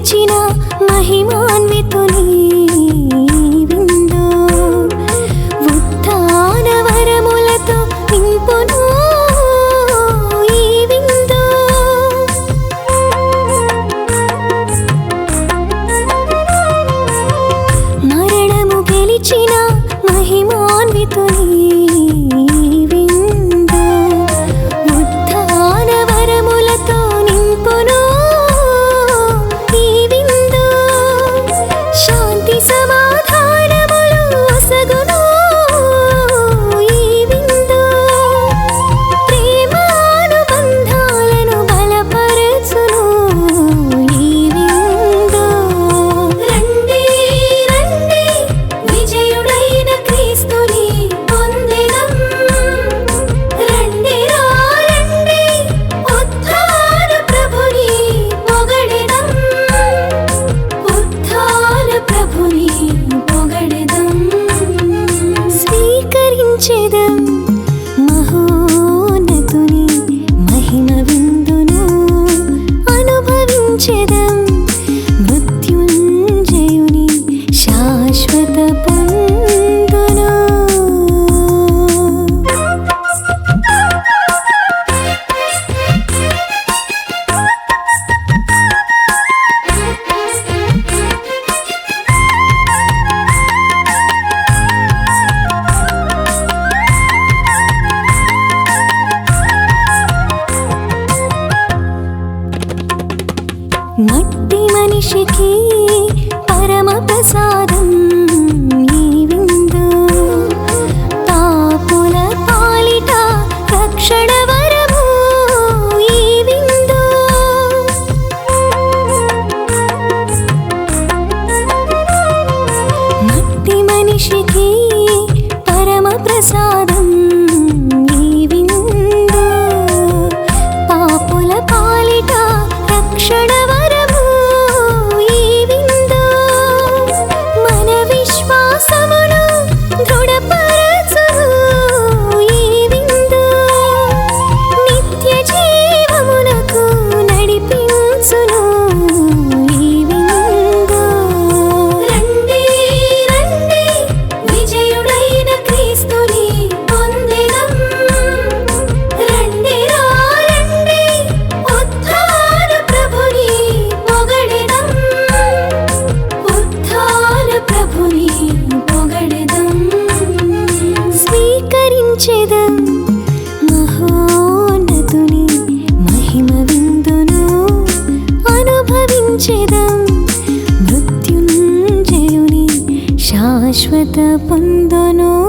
పిలిచిన మహిమాన్వితుని 记得 మనిషికి పరమ ప్రసాదం నీవిందు. తాపుల పాలిట రక్షణ వరము ఈవిందు మట్టి మనిషికి పరమ పాపుల పాలిట రక్షణ పూజిదం మృత్యుంజయుని శాశ్వత పొందును.